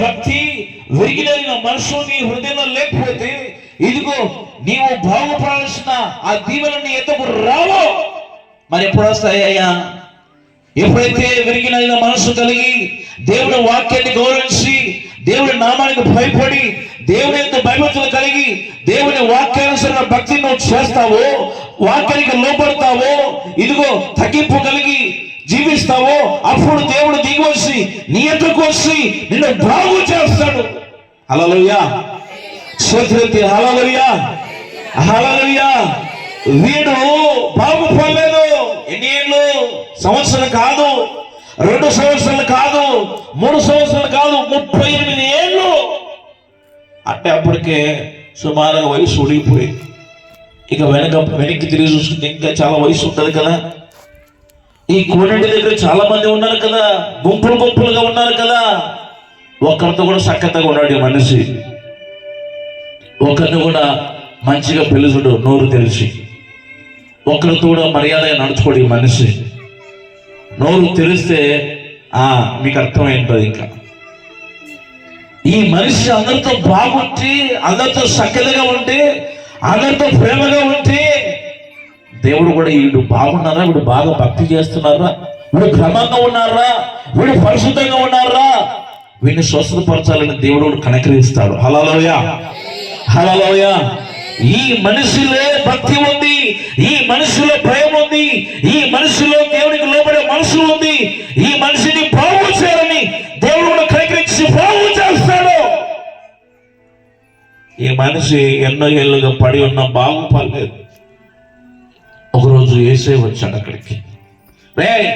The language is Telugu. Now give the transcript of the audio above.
భక్తి విరిగిన మనసు నీ హృదయంలో లేకపోతే ఇదిగో నీవు బాగుపడాల్సిన ఆ దీవెన నీ ఎద్దకు రావో. మరి ఎప్పుడు వస్తాయ్యా ఎప్పుడైతే విరిగిన మనసు కలిగి దేవుడి వాక్యాన్ని గౌరవించి దేవుడి నామానికి భయపడి దేవుని యొక్క భయభక్తులు కలిగి దేవుని వాక్యానుసరణ భక్తి నువ్వు చేస్తావో వాక్యానికి లోపడతావో ఇదిగో తగ్గింపు కలిగి జీవిస్తావో అప్పుడు దేవుడు దిగివచ్చి నీ ఎద్దకు వచ్చి నిన్ను బాగు చేస్తాడు. అలలుయా చేతులెత్తి అలలుయా అలలుయా వీడు బాగుపడలేదు ఎన్ని ఏళ్ళు? సంవత్సరం కాదు. రెండు సంవత్సరాలు కాదు. మూడు సంవత్సరాలు కాదు. ముప్పై ఎనిమిది ఏళ్ళు. అంటే అప్పటికే సుమారుగా వయసు ఉడిగిపోయింది ఇక వెనక వెనక్కి తిరిగి చూసుకుంటే ఇంకా చాలా వయసు ఉంటుంది కదా. ఈ కోనేటి దగ్గర చాలా మంది ఉన్నారు కదా గుంపులు గుంపులుగా ఉన్నారు కదా. ఒక్కరితో కూడా సక్కతగా ఉన్నాడు ఈ మనిషి. ఒకరిని కూడా మంచిగా పిలుచుడు నోరు తెలిసి ఒకరితో కూడా మర్యాదగా నడుచుకోడు ఈ మనిషి. నోరు తెరిస్తే ఆ మీకు అర్థమైంటుంది ఇంకా. ఈ మనిషి అందరితో బాగుంటే అందరితో సక్కలుగా ఉంటే అందరితో ప్రేమగా ఉంటే దేవుడు కూడా వీడు బాగున్నారా? వీడు బాగా భక్తి చేస్తున్నారా? వీడు క్రమంగా ఉన్నారా? వీడు పరిశుద్ధంగా ఉన్నారా? వీడిని స్వస్థపరచాలని దేవుడు కనకరిస్తాడు. హలోయ హలోయ ఈ మనిషిలో భక్తి ఉంది. ఈ మనిషిలో ప్రేమ ఉంది. ఈ మనిషిలో దేవునికి లోపడే మనసు ఉంది. ఈ మనిషిని బాగు చేయాలని దేవుడు కూడా కనికరించి బాగు చేస్తాడు. ఈ మనిషి ఎన్నో ఏళ్ళుగా పడి ఉన్న బాగుపడలేదు. ఒకరోజు ఏసే వచ్చాడు అక్కడికి రే